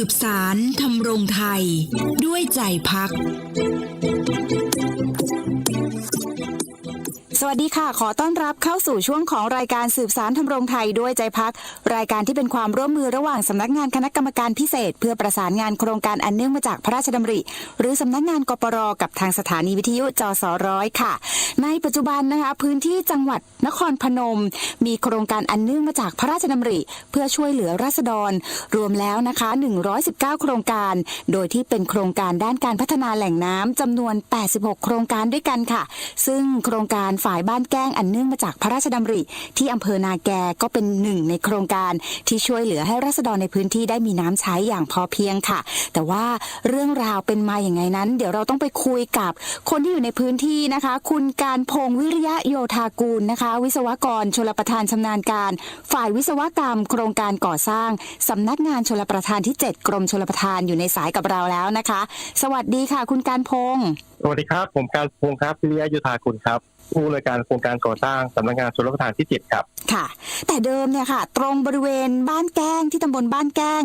สืบสารทำรงไทย ด้วยใจพัก สวัสดีค่ะ ขอต้อนรับเข้าสู่ช่วงของรายการสืบสารทำรงไทยด้วยใจพัก รายการที่เป็นความร่วมมือระหว่างสำนักงานคณะกรรมการพิเศษ เพื่อประสานงานโครงการอันเนื่องมาจากพระราชดำริ หรือสำนักงานกปรกับทางสถานีวิทยุจสร้อยค่ะ ในปัจจุบันนะคะพื้นที่จังหวัดนครพนม มีโครงการอันเนื่องมาจากพระราชดำริ เพื่อช่วยเหลือราษฎร รวมแล้วนะคะ 119 โครงการ โดยที่เป็นโครงการด้านการพัฒนาแหล่งน้ำจำนวน 86 โครงการด้วยกันค่ะ ซึ่งโครงการฝ่ายบ้านแก้งอันเนื่องมาจากพระราชดำริ ที่อำเภอนาแกก็เป็นหนึ่งในโครงการที่ช่วยเหลือให้ราษฎรในพื้นที่ได้มีน้ำใช้อย่างพอเพียงค่ะ แต่ว่าเรื่องราวเป็นมาอย่างไงนั้น เดี๋ยวเราต้องไปคุยกับคนที่อยู่ในพื้นที่นะคะ คุณกาการพงวิริยะโยธากูลนะคะ วิศวกรชลประทานชำนาญการ ฝ่ายวิศวกรรม โครงการก่อสร้างสำนักงานชลประทานที่ 7 กรมชลประทานอยู่ในสายกับเราแล้วนะคะ สวัสดีค่ะ คุณการพงษ์ สวัสดีครับ ผมการพงศ์ครับพิริยะยุทธาคุณครับ ผู้อำนวยการโครงการก่อสร้างสำนักงานชลประทานที่เจ็ดครับ ค่ะ แต่เดิมเนี่ยค่ะ ตรงบริเวณบ้านแก้งที่ตำบลบ้านแก้ง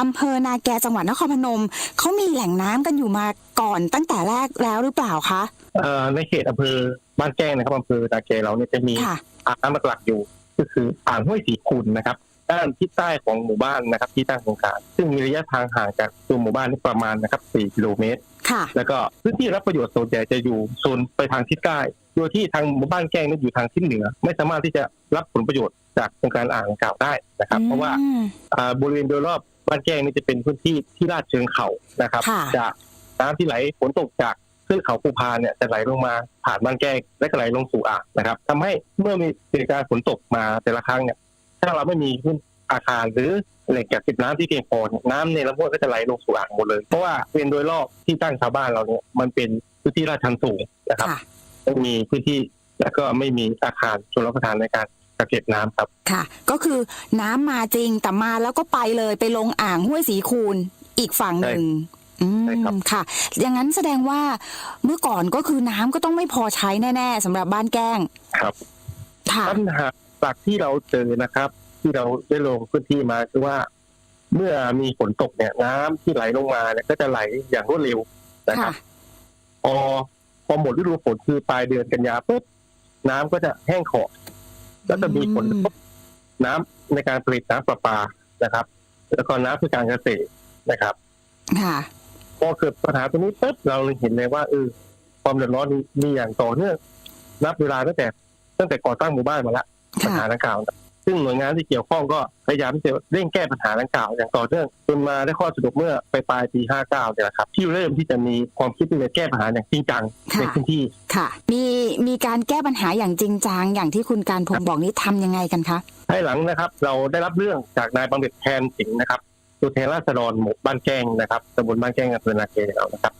อำเภอนาแกจังหวัดนครพนมเขามีแหล่งน้ำกันอยู่มาก่อนตั้งแต่แรกแล้วหรือเปล่าคะเอ่อในเขตอำเภอบ้านแก้งนะครับอำเภอนาเกเราเนี่ยจะมีค่ะ อ่างน้ำหลักๆอยู่ ก็คืออ่างห้วยสีคุณนะครับ ด้านทิศใต้ของหมู่บ้านนะครับที่ตั้งโครงการ ซึ่งมีระยะทางห่างจากตัวหมู่บ้านนี่ประมาณนะครับ4กิโลเมตรค่ะ แล้วก็พื้นที่รับประโยชน์ส่วนใหญ่จะอยู่โซนไปทางทิศใต้โดยที่ทางหมู่บ้านแก้งนั้นอยู่ทางทิศเหนือ ไม่สามารถที่จะรับผลประโยชน์จากโครงการอ่างดังกล่าวได้นะครับ เพราะว่าอืมอ่าบริเวณโดยรอบบ้านแก้งนี่จะเป็นพื้นที่ที่ลาดเชิงเขานะครับค่ะจากน้ำที่ไหลฝนตกจากเทือกเขาภูพานเนี่ยจะไหลลงมาผ่านบ้านแก้งและก็ไหลลงสู่อ่างนะครับทำให้เมื่อมีเหตุการณ์ฝนตกมาแต่ละครั้งเนี่ย ถ้าเราไม่มีพื้นอาคารหรือแหล่งกักเก็บน้ำที่เพียงพอเนี่ยน้ำในลำห้วยก็จะไหลลงสู่อ่างหมดเลย เพราะว่าเป็นโดยรอบที่ตั้งชาวบ้านเราเนี่ยมันเป็นพื้นที่ลาดชันสูงนะครับค่ะไม่มีพื้นที่แล้วก็ไม่มีอาคารชลประทานในการกักเก็บน้ำครับค่ะ ก็คือน้ำมาจริงแต่มาแล้วก็ไปเลยไปลงอ่างห้วยสีคูนอีกฝั่งหนึ่งอืใช่ครับมค่ะ อย่างนั้นแสดงว่าเมื่อก่อนก็คือน้ำก็ต้องไม่พอใช้แน่ ๆสำหรับบ้านแก้งครับค่ะปัญหา หลักที่เราเจอนะครับ ที่เราได้ลงพื้นที่มาคือว่า เมื่อมีฝนตกเนี่ยน้ำที่ไหลลงมาเนี่ยก็จะไหลอย่างรวดเร็วนะคค่ะรับพอพอหมดฤดูฝนคือปลายเดือนกันยาปุ๊บน้ำก็จะแห้งขอดแล้วจะมีผลกระทบน้ำในการผลิตน้ำประปานะครับ แล้วก็น้ำเพื่อการเกษตรนะครับค่ะพอเกิดปัญหาตรงนี้ปุ๊บเราเลยเห็นเลยว่าเออความเดือดร้อนนี้มีอย่างต่อเนื่องนับเวลาตั้งแต่ ตั้งแต่ก่อตั้งหมู่บ้านมาละ ปัญค่ะหาดังกล่าวนะซึ่งหน่วยงานที่เกี่ยวข้องก็พยายามที่จะเร่งแก้ปัญหาดังกล่าว อย่างต่อเนื่องจนมาได้ข้อสรุปเมื่อไปปลายปี 59 เนี่ยแหละครับ ที่เริ่มที่จะมีความคิดที่จะแก้ปัญหาอย่างจริงจังค่ะในพื้นที่ค่ะ มีมีการแก้ปัญหาอย่างจริงจังอย่างที่คุณการพงศ์บอกนี้ทำยังไงกันคะภายหลังนะครับ เราได้รับเรื่องจากนายบำเหน็จแทนสิงห์นะครับตัวแทนราษฎรหมู่บ้านแก้งนะครับตำบลบ้านแก้งอำเภอนาเกเรานะครับ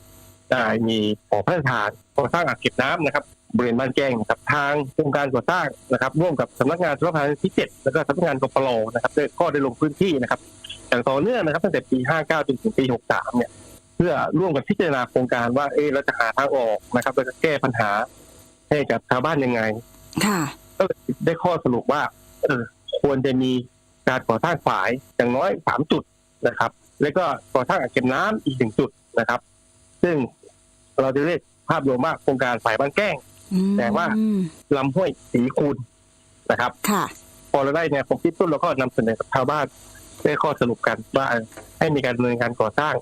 ได้มีขอพระราชทานก่อสร้างอ่างเก็บน้ำนะครับบริเวณบ้านแก้งนะครับทางโครงการก่อสร้างนะครับร่วมกับสำนักงานชลประทานที่เจ็ดแล้วก็สำนักงานกปรนะครับได้ก็ได้ลงพื้นที่นะครับอย่างต่อเนื่องนะครับตั้งแต่ปี 59 จนถึงปี 63 เนี่ย เพื่อร่วมกันพิจารณาโครงการว่าเออเราจะหาทางออกนะครับเราจะแก้ปัญหาให้กับชาวบ้านยังไง ค่ะก็เลยได้ข้อสรุปว่าเออควรจะมีการก่อสร้างฝายอย่างน้อยสามจุดนะครับ แล้วก็ก่อสร้างอ่างเก็บน้ำอีกหนึ่งจุดนะครับ ซึ่ง เราจะเรียกภาพรวมว่าโครงการฝายบางแก้งอืมแต่ว่าลำห้วยสีคูณนะครับค่ะพอเราได้เนี่ยผมคิดต้นเราก็นำเสนอกับชาวบ้านได้ข้อสรุปกันว่าให้มีการดำเนินการก่อสร้าง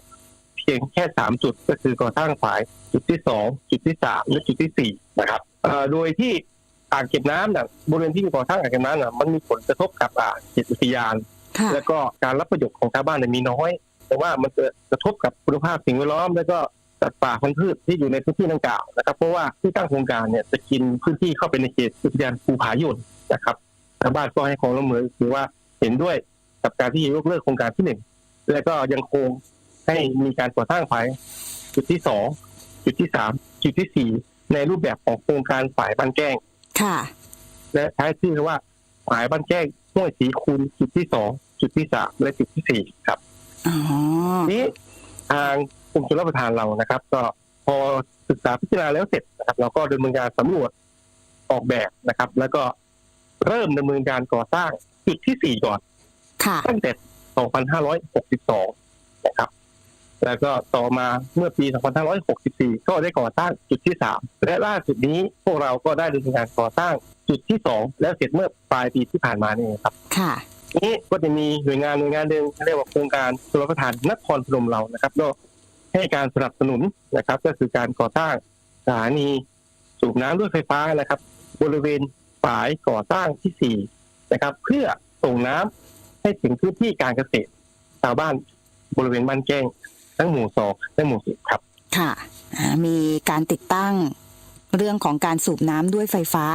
เพียงแค่สามจุดก็คือก่อสร้างฝายจุดที่สองจุดที่สามและจุดที่สี่นะครับเอ่อโดยที่อ่างเก็บน้ำน่ะบริเวณที่มีก่อสร้างอ่างเก็บน้ำน่ะมันมีผลกระทบกับอ่าเขตอุทยานค่ะแล้วก็การรับประโยชน์ของชาวบ้านเนี่ยมีน้อย แต่ว่ามันจะกระทบกับคุณภาพสิ่งแวดล้อม แล้วก็ สัตว์ป่าพันธุ์พืชที่อยู่ในพื้นที่ดังกล่าวนะครับ เพราะว่าที่ตั้งโครงการเนี่ยจะกินพื้นที่เข้าไปในเขตอุทยานภูผายนนะครับชาวบ้านก็ให้ความร่วมมือคือว่าเห็นด้วยกับการที่ยกเลิกโครงการที่หนึ่งแล้วก็ยังคงให้มีการก่อสร้างฝายจุดที่สองจุดที่สามจุดที่สี่ในรูปแบบของโครงการฝายบ้านแก้งค่ะ และใช้ชื่อว่าฝายบ้านแก้งห้วยสีคูณจุดที่สองจุดที่สามและจุดที่สี่ครับอ๋อนี้ทางก รมชลประทานเรานะครับ ก็พอศึกษาพิจารณาแล้วเสร็จนะครับ เราก็ดำเนินการสำรวจออกแบบนะครับ แล้วก็เริ่มดำเนินการก่อสร้างจุดที่สี่ก่อนค่ะตั้งแต่ 2562 นะครับ แล้วก็ต่อมาเมื่อปี 2564 ก็ได้ก่อสร้างจุดที่3และล่าสุดนี้พวกเราก็ได้ดำเนินการก่อสร้างจุดที่2แล้วเสร็จเมื่อปลายปีที่ผ่านมานี่เองครับ ค่ะนี้ก็จะมีหน่วยงานหน่วยงานหนึ่งเรียกว่าโครงการชลประทานนครพนมเรานะครับก็ ให้การสนับสนุนนะครับ ก็คือการก่อสร้างสถานีสูบน้ำด้วยไฟฟ้านะครับ บริเวณฝายก่อสร้างที่สี่นะครับ เพื่อส่งน้ำให้ถึงพื้นที่การเกษตรชาวบ้านบริเวณบ้านแก้งทั้งหมู่สองและหมู่สิบครับ ค่ะมีการติดตั้งเรื่องของการสูบน้ำด้วยไฟฟ้า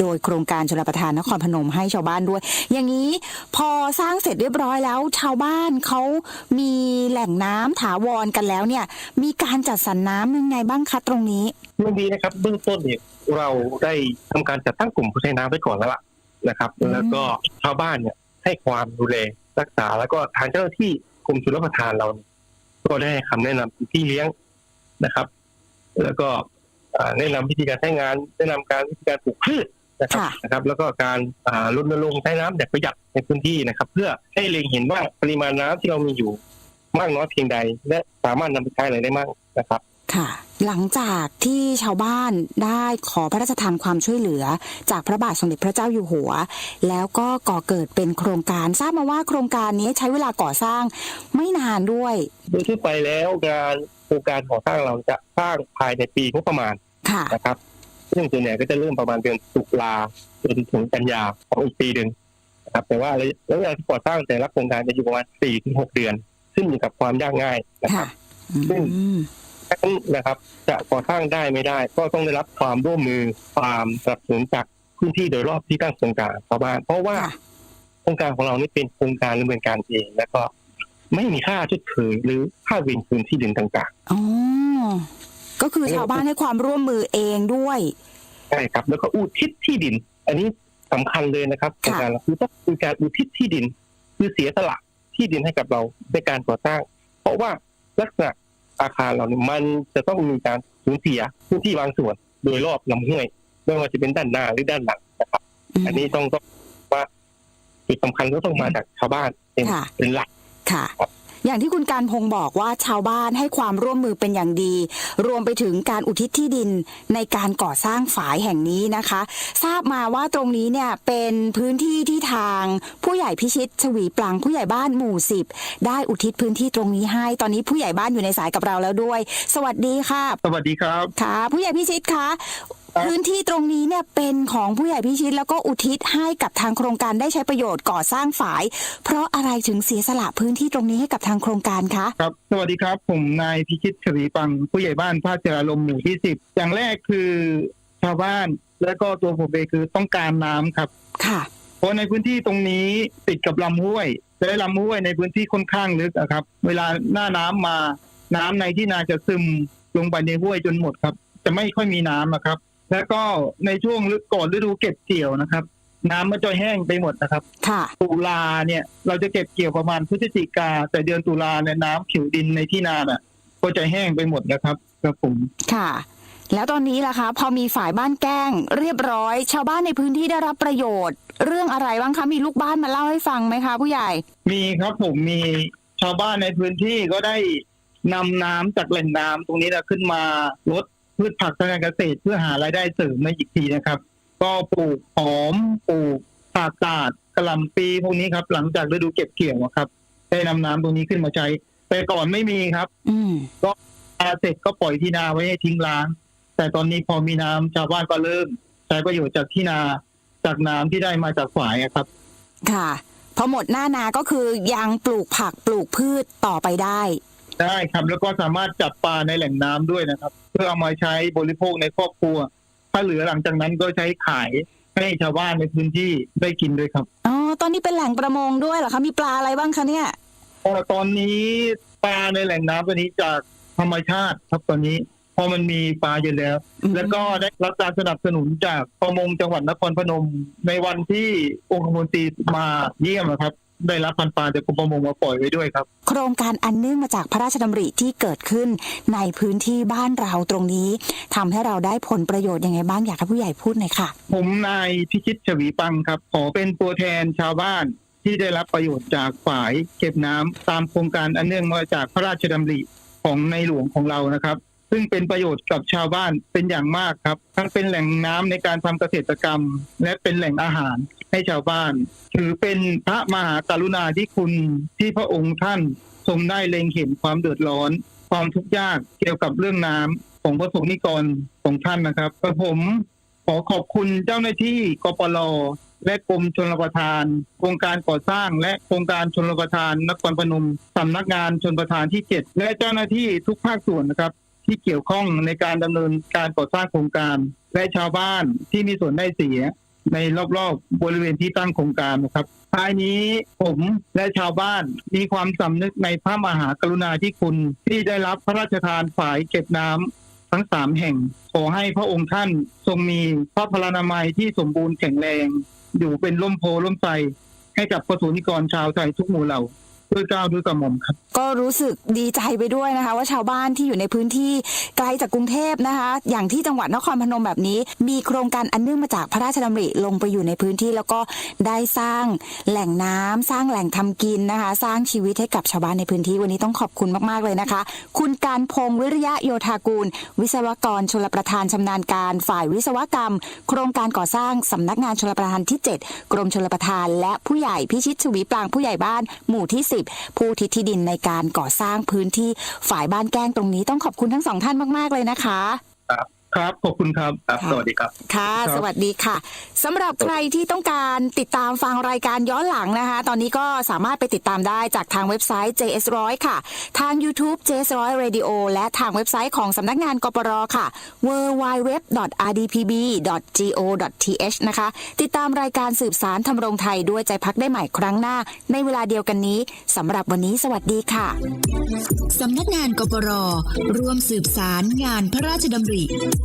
โดยโครงการชลประทานนครพนมให้ชาวบ้านด้วย อย่างนี้พอสร้างเสร็จเรียบร้อยแล้ว ชาวบ้านเขามีแหล่งน้ำถาวรกันแล้วเนี่ย มีการจัดสรรน้ำยังไงบ้างคะตรงนี้เรื่องนี้นะครับเบื้องต้นเนี่ยเราได้ทำการจัดตั้งกลุ่มผู้ใช้น้ำไว้ก่อนแล้วล่ะนะครับอืมแล้วก็ชาวบ้านเนี่ยให้ความดูแลรักษาแล้วก็ทางเจ้าหน้าที่กรมชลประทานเราเนี่ยก็ได้ให้คำแนะนำที่เลี้ยงนะครับ แล้วก็อ่าแนะนำวิธีการใช้งาน แนะนำการวิธีการปลูกพืช นะครับค่ะนะครับ แล้วก็การอ่ารณรงค์ใช้น้ำแบบประหยัดในพื้นที่นะครับ เพื่อให้เล็งเห็นว่าปริมาณน้ำที่เรามีอยู่มากน้อยเพียงใด และสามารถนำไปใช้อะไรได้มากนะครับ ค่ะ หลังจากที่ชาวบ้านได้ขอพระราชทานความช่วยเหลือ จากพระบาทสมเด็จพระเจ้าอยู่หัว แล้วก็ก่อเกิดเป็นโครงการทราบมาว่าโครงการนี้ใช้เวลาก่อสร้างไม่นานด้วย โดยทั่วไปแล้วงานโครงการก่อสร้างเราจะสร้างภายในปีงบประมาณค่ะนะครับ ซึ่งส่วนใหญ่ก็จะเริ่มประมาณเดือนตุลาจนถึงกันยาของอีกปีหนึ่งนะครับแต่ว่าระยะเวลาที่ก่อสร้างแต่ละโครงการจะอยู่ประมาณสี่ถึงหกเดือนซึ่งอยู่กับความยากง่ายนะคค่ะรับอืมดังนั้นนะครับจะก่อสร้างได้ไม่ได้ ก็ต้องได้รับความร่วมมือความสนับสนุนจากพื้นที่โดยรอบที่ตั้งโครงการชาวบ้านเพราะว่าค่ะโครงการของเรานี่เป็นโครงการดำเนินการเองแล้วก็ไม่มีค่าชดเชยหรือค่าเวรคืนที่ดินต่างอ๋อ ก็คือชาวบ้านให้ความร่วมมือเองด้วยๆใช่ครับ แล้วก็อุทิศที่ดิน อันนี้สำคัญเลยนะครับโครงการเราคือต้องคือการอุทิศที่ดิน คือเสียสละที่ดินให้กับเราในการก่อสร้าง เพราะว่าลักษณะอาคารเราเนี่ยมันจะต้องมีการสูญเสียพื้นที่บางส่วน โดยรอบลำห้วยไม่ว่าจะเป็นด้านหน้าหรือด้านหลังนะครับ อันนี้ต้องต้องว่าจุดสำคัญก็ต้องมาจากชาวบ้านเป็นค่ะเป็นหลักค่ะ อย่างที่คุณการพงศ์บอกว่าชาวบ้านให้ความร่วมมือเป็นอย่างดี รวมไปถึงการอุทิศที่ดินในการก่อสร้างฝายแห่งนี้นะคะ ทราบมาว่าตรงนี้เนี่ยเป็นพื้นที่ที่ทาง ผู้ใหญ่พิชิตชวีปลังผู้ใหญ่บ้านหมู่สิบได้อุทิศพื้นที่ตรงนี้ให้ ตอนนี้ผู้ใหญ่บ้านอยู่ในสายกับเราแล้วด้วย สวัสดีค่ะ สวัสดีครับค่ะ ผู้ใหญ่พิชิตคะครับ พื้นที่ตรงนี้เนี่ยเป็นของผู้ใหญ่พิชิตแล้วก็อุทิศให้กับทางโครงการได้ใช้ประโยชน์ก่อสร้างฝาย เพราะอะไรถึงเสียสละพื้นที่ตรงนี้ให้กับทางโครงการคะครับสวัสดีครับผมนายพิชิตชวีปังผู้ใหญ่บ้านภาคเจริญลมหมู่ที่สิบอย่างแรกคือชาวบ้านและก็ตัวผมเองคือต้องการน้ำครับค่ะ เพราะในพื้นที่ตรงนี้ติดกับลำห้วยและลำห้วยในพื้นที่ค่อนข้างลึกอะครับ เวลาหน้าน้ำมาน้ำในที่นาจะซึมลงไปในห้วยจนหมดครับ จะไม่ค่อยมีน้ำนะครับ แล้วก็ในช่วงฤก่อนฤดูเก็บเกี่ยวนะครับ น้ำมันจะแห้งไปหมดนะครับ ค่ะ ตุลาเนี่ย เราจะเก็บเกี่ยวประมาณพฤศจิกาแต่เดือนตุลาเนี่ยน้ำผิวดินในที่นาน่ะ ก็จะแห้งไปหมดนะครับครับผมค่ะ แล้วตอนนี้ล่ะคะ พอมีฝ่ายบ้านแกล้ง เรียบร้อย ชาวบ้านในพื้นที่ได้รับประโยชน์ เรื่องอะไรบ้างคะมีลูกบ้านมาเล่าให้ฟังไหมคะ ผู้ใหญ่ มีครับผมมีชาวบ้านในพื้นที่ก็ได้นำน้ำจากแหล่งน้ำตรงนี้นะขึ้นมาลด พืชผักทางการเกษตรเพื่อหารายได้เสริมในอีกทีนะครับ ก็ปลูกหอมปลูกผักกาดกระหล่ำปีพวกนี้ครับ หลังจากฤดูเก็บเกี่ยวอะครับ ได้นำน้ำตรงนี้ขึ้นมาใช้ แต่ก่อนไม่มีครับ อืมนาเสร็จก็ปล่อยที่นาไว้ให้ทิ้งร้าง แต่ตอนนี้พอมีน้ำชาวบ้านก็เริ่มใช้ประโยชน์จากที่นาจากน้ำที่ได้มาจากฝายอะครับ ค่ะ พอหมดหน้านาก็คือยังปลูกผักปลูกพืชต่อไปได้ ได้ครับ แล้วก็สามารถจับปลาในแหล่งน้ำด้วยนะครับเพื่อเอามาใช้บริโภคในครอบครัว ถ้าเหลือหลังจากนั้นก็ใช้ขายให้ชาวบ้านในพื้นที่ได้กินด้วยครับอ๋อตอนนี้เป็นแหล่งประมงด้วยเหรอคะมีปลาอะไรบ้างคะเนี่ยพอตอนนี้ปลาในแหล่งน้ำตัวนี้จากธรรมชาติครับตอนนี้พอมันมีปลาอยู่แล้วอืมแล้วก็ได้รับการสนับสนุนจากประมงจังหวัดนครพนมในวันที่องคมนตรีมาเยี่ยมอะครับ ได้รับพันธุ์ปลาจากกรมประมงมาปล่อยไว้ด้วยครับ โครงการอันเนื่องมาจากพระราชดำริที่เกิดขึ้นในพื้นที่บ้านเราตรงนี้ทำให้เราได้ผลประโยชน์ยังไงบ้างอยากให้ผู้ใหญ่พูดหน่อยค่ะ ผมนายพิชิตชวีปังครับ ขอเป็นตัวแทนชาวบ้านที่ได้รับประโยชน์จากฝายเก็บน้ำตามโครงการอันเนื่องมาจากพระราชดำริของในหลวงของเรานะครับ ซึ่งเป็นประโยชน์กับชาวบ้านเป็นอย่างมากครับ ทั้งเป็นแหล่งน้ำในการทำเกษตรกรรม และเป็นแหล่งอาหาร ให้ชาวบ้าน ถือเป็นพระมหากรุณาธิคุณที่พระองค์ท่านทรงได้เล็งเห็นความเดือดร้อน ความทุกข์ยากเกี่ยวกับเรื่องน้ำของพระสงฆ์นิกรของท่านนะครับกระผมขอขอบคุณเจ้าหน้าที่กปลและกรมชนประทานโครงการก่อสร้างและโครงการชนประทานนครพนมสำนักงานชนประทานที่ 7 และเจ้าหน้าที่ทุกภาคส่วนนะครับ ที่เกี่ยวข้องในการดำเนินการก่อสร้างโครงการ และชาวบ้านที่มีส่วนได้เสีย ในรอบๆบริเวณที่ตั้งโครงการนะครับท้ายนี้ผมและชาวบ้านมีความสำนึกในพระมหากรุณาธิคุณที่ได้รับพระราชทานฝายเก็บน้ำทั้งสามแห่ง ขอให้พระองค์ท่านทรงมีพระพลานามัยที่สมบูรณ์แข็งแรง อยู่เป็นร่มโพล่มไทรให้กับประสนิกรชาวไทยทุกหมู่เหล่าด้วยก้าวด้วยกระหม่อมครับ ก็รู้สึกดีใจไปด้วยนะคะ ว่าชาวบ้านที่อยู่ในพื้นที่ไกลจากกรุงเทพนะคะ อย่างที่จังหวัดนครพนมแบบนี้ มีโครงการอันเนื่องมาจากพระราชดำริลงไปอยู่ในพื้นที่ แล้วก็ได้สร้างแหล่งน้ำสร้างแหล่งทำกินนะคะ สร้างชีวิตให้กับชาวบ้านในพื้นที่วันนี้ต้องขอบคุณมากๆเลยนะคะ คุณการพงศ์วิริยะโยธากูล วิศวกรชลประทานชำนาญการ ฝ่ายวิศวกรรม โครงการก่อสร้างสำนักงานชลประทานที่ 7 กรมชลประทาน และผู้ใหญ่พิชิตชวีปรางผู้ใหญ่บ้านหมู่ที่ 10 ผู้ทิศที่ดินในการก่อสร้างพื้นที่ฝ่ายบ้านแก้งตรงนี้ต้องขอบคุณทั้งสองท่านมาก ๆ เลยนะคะ ครับขอบคุณครับครับ สวัสดีครับ ค่ะ ครับ สวัสดีค่ะสำหรับใครที่ต้องการติดตามฟังรายการย้อนหลังนะคะ ตอนนี้ก็สามารถไปติดตามได้จากทางเว็บไซต์ JS100 ค่ะ ทาง YouTube JS100 Radio และทางเว็บไซต์ของสำนักงานกปรค่ะ www.rdpb.go.th นะคะ ติดตามรายการสืบสารทำรงไทยด้วยใจพักได้ใหม่ครั้งหน้า ในเวลาเดียวกันนี้สำหรับวันนี้สวัสดีค่ะ สำนักงานกปรร่วมสืบสารงานพระราชดำริ